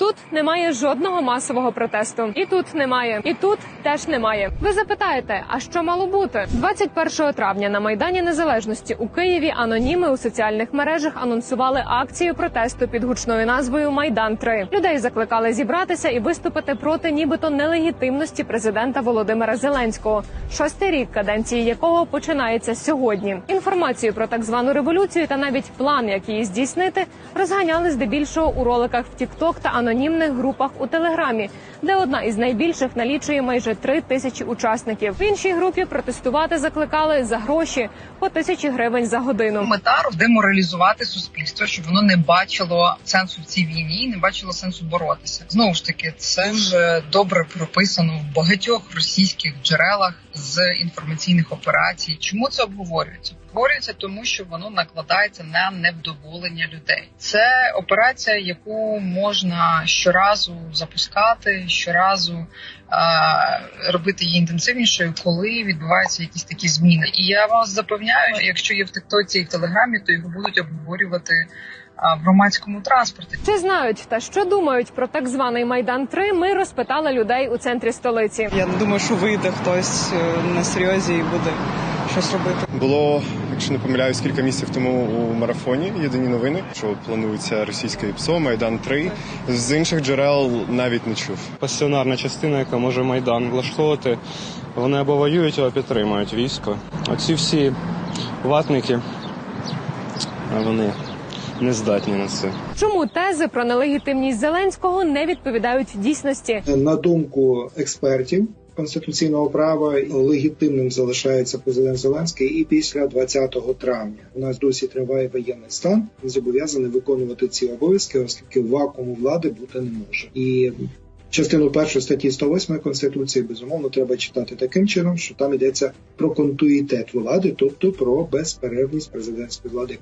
Тут немає жодного масового протесту. І тут немає, і тут теж немає. Ви запитаєте, а що мало бути? 21 травня на майдані Незалежності у Києві аноніми у соціальних мережах анонсували акцію протесту під гучною назвою Майдан 3 Людей закликали зібратися і виступити проти нібито нелегітимності президента Володимира Зеленського, шостий рік каденції якого починається сьогодні. Інформацію про так звану революцію та навіть план, як її здійснити, розганяли здебільшого у роликах в TikTok та анонімних групах у Телеграмі, де одна із найбільших налічує майже три тисячі учасників. В іншій групі протестувати закликали за гроші по тисячі гривень за годину. Мета деморалізувати суспільство, щоб воно не бачило сенсу в цій війні, не бачило сенсу боротися. Знову ж таки, це вже добре прописано в багатьох російських джерелах з інформаційних операцій. Чому це обговорюється? Обговорюється тому, що воно накладається на невдоволення людей. Це операція, яку можна щоразу запускати, щоразу робити її інтенсивнішою, коли відбуваються якісь такі зміни. І я вас запевняю, якщо є в Тиктоці і в Телеграмі, то його будуть обговорювати а, в громадському транспорті. Чи знають та що думають про так званий майдан 3 Ми розпитали людей у центрі столиці. Я не думаю, що вийде хтось е, на серйозі і буде щось робити. Було, якщо не помиляюсь, кілька місяців тому у марафоні єдині новини, що планується російське ПСО, Майдан 3 З інших джерел навіть не чув. пасіонарна частина, яка може майдан влаштовувати. Вони або воюють, або підтримують військо. Оці всі ватники, а вони не здатні на це. Чому тези про нелегітимність Зеленського не відповідають дійсності? На думку експертів конституційного права, легітимним залишається президент Зеленський і після 20 травня. У нас досі триває воєнний стан. Він зобов'язаний виконувати ці обов'язки, оскільки вакууму влади бути не може. І частину першої статті 108 конституції безумовно треба читати таким чином, що там йдеться про контуїтет влади, тобто про безперервність президентської влади.